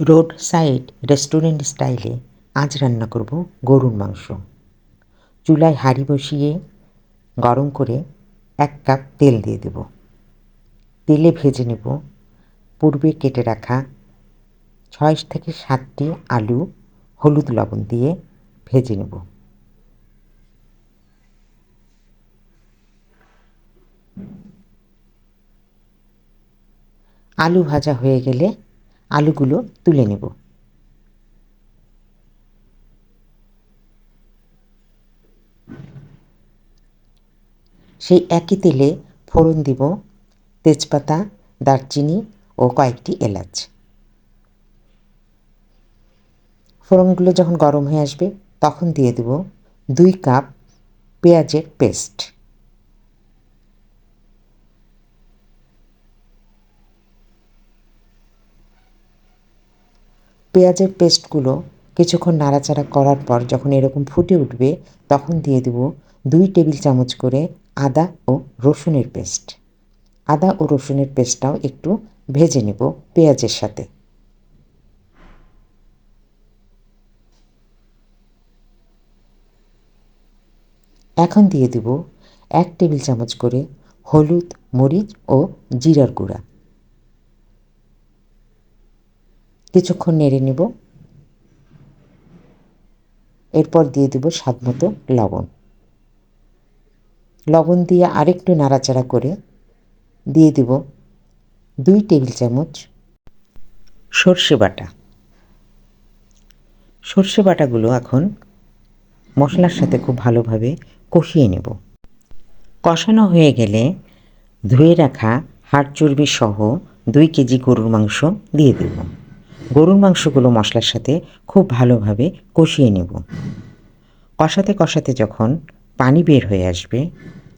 Road side restaurant স্টাইলে আজ রান্না করব গরুর মাংস। চুলায় হাঁড়ি বসিয়ে গরম করে এক কাপ তেল দিয়ে দেব। তেলে ভেজে নেব পূর্বে কেটে রাখা ছয় থেকে সাতটি আলু, হলুদ লবণ দিয়ে ভেজে নেব। আলু ভাজা হয়ে গেলে আলুগুলো তুলে নেব। সেই একই তেলে ফোড়ন দিব তেজপাতা, দারচিনি ও কয়েকটি এলাচ। ফোড়নগুলো যখন গরম হয়ে আসবে, তখন দিয়ে দেব দুই কাপ পেঁয়াজের পেস্ট। পেঁয়াজের পেস্টগুলো কিছুক্ষণ নাড়াচাড়া করার পর যখন এরকম ফুটে উঠবে, তখন দিয়ে দেব দুই টেবিল চামচ করে আদা ও রসুনের পেস্ট। আদা ও রসুনের পেস্টটাও একটু ভেজে নেব পেঁয়াজের সাথে। এখন দিয়ে দেব এক টেবিল চামচ করে হলুদ, মরিচ ও জিরার গুঁড়া। কিছুক্ষণ নেড়ে নেব। এরপর দিয়ে দেব স্বাদ মতো লবণ। লবণ দিয়ে আরেকটু নাড়াচাড়া করে দিয়ে দেব দুই টেবিল চামচ সর্ষে বাটা। সর্ষে বাটাগুলো এখন মশলার সাথে খুব ভালোভাবে কষিয়ে নেব। কষানো হয়ে গেলে ধুয়ে রাখা হাড় চর্বি সহ দুই কেজি গরুর মাংস দিয়ে দেব। গরুর মাংসগুলো মশলার সাথে খুব ভালোভাবে কষিয়ে নেব। কষাতে কষাতে যখন পানি বের হয়ে আসবে,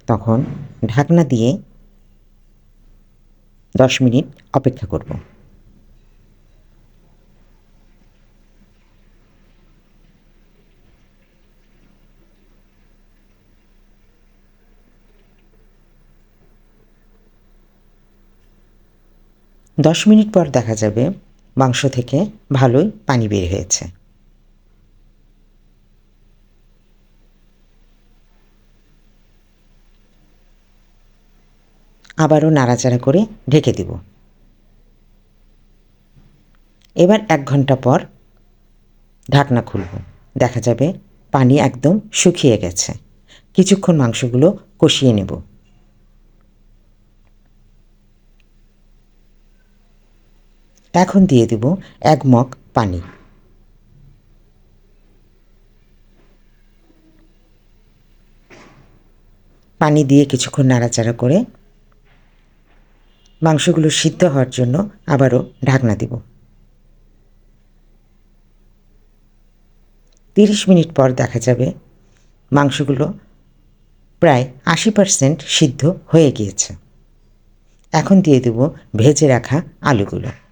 তখন ঢাকনা দিয়ে দশ মিনিট অপেক্ষা করব। দশ মিনিট পর দেখা যাবে মাংস থেকে ভালোই পানি বের হয়েছে। আবারও নাড়াচাড়া করে ঢেকে দিব। এবার এক ঘণ্টা পর ঢাকনা খুলব। দেখা যাবে পানি একদম শুকিয়ে গেছে। কিছুক্ষণ মাংসগুলো কষিয়ে নেব। এখন দিয়ে দেব এক মগ পানি। পানি দিয়ে কিছুক্ষণ নাড়াচাড়া করে মাংসগুলো সিদ্ধ হওয়ার জন্য আবারও ঢাকনা দেব। তিরিশ মিনিট পর দেখা যাবে মাংসগুলো প্রায় আশি পারসেন্ট সিদ্ধ হয়ে গিয়েছে। এখন দিয়ে দেব ভেজে রাখা আলুগুলো।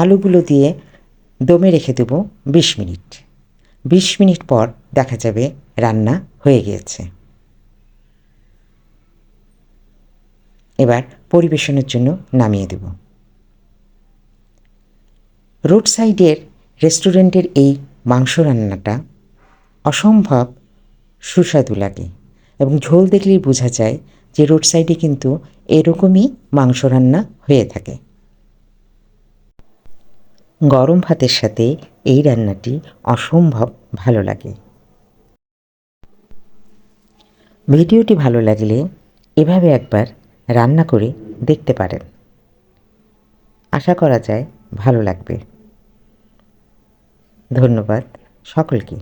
আলুগুলো দিয়ে দমে রেখে দেব বিশ মিনিট। বিশ মিনিট পর দেখা যাবে রান্না হয়ে গিয়েছে। এবার পরিবেশনের জন্য নামিয়ে দেব। রোড সাইডের রেস্টুরেন্টের এই মাংস রান্নাটা অসম্ভব সুস্বাদু লাগে এবং ঝোল দেখলেই বোঝা যায় যে রোড সাইডে কিন্তু এরকমই মাংস রান্না হয়ে থাকে। গরম ভাতের সাথে এই রান্নাটি অসম্ভব ভালো লাগে। ভিডিওটি ভালো লাগলে এভাবে একবার রান্না করে দেখতে পারেন। আশা করা যায় ভালো লাগবে। ধন্যবাদ সকলকে।